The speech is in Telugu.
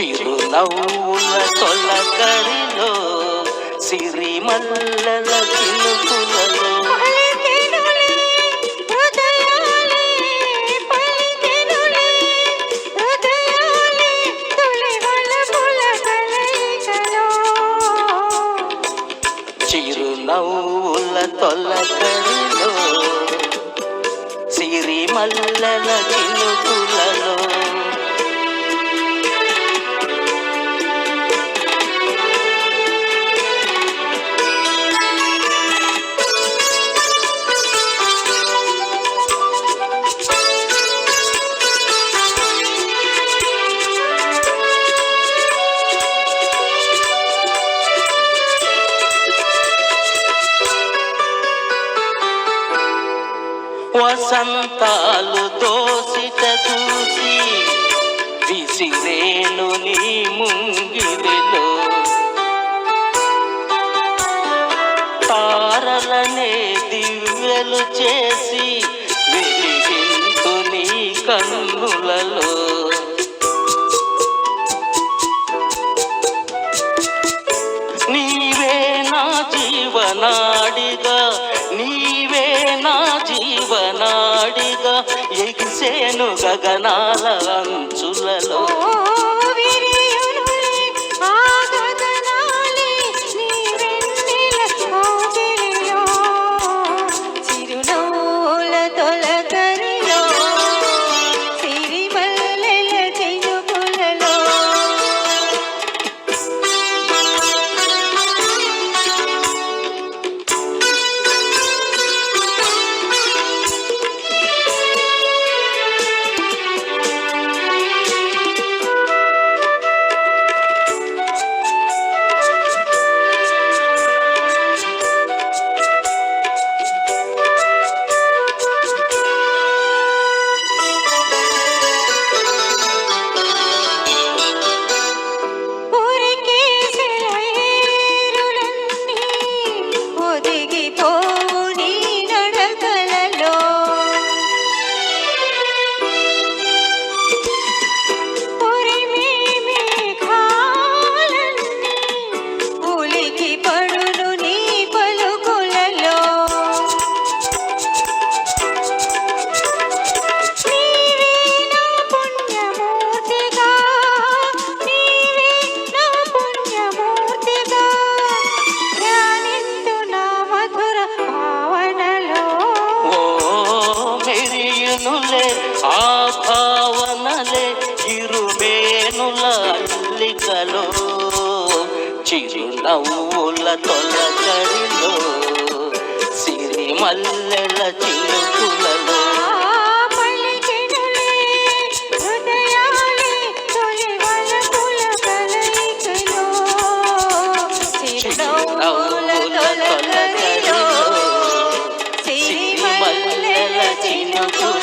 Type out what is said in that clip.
చిరునవ్వుల తొలకడిలో సిరిమల్లల చినుకులలో చిరునవ్వుల తొలకడిలో సిరిమల్లల చినుకు వసంతాలు దోసిట చూసి విసిరేను నీ ముంగిరిలో తారలనే దివ్యలు చేసి వెలిగింతు నీ కన్నులలో. నీవే నా జీవనాడిగా గగనాల అంత ఆ భావనలే ఇరువేణుల అల్లికలో చిరునవ్వుల తొలకరిలో సిరిమల్లెల చిరుకులలో చిరునవ్వుల తొలకరిలో సిరిమల్లెల చిరుకులలో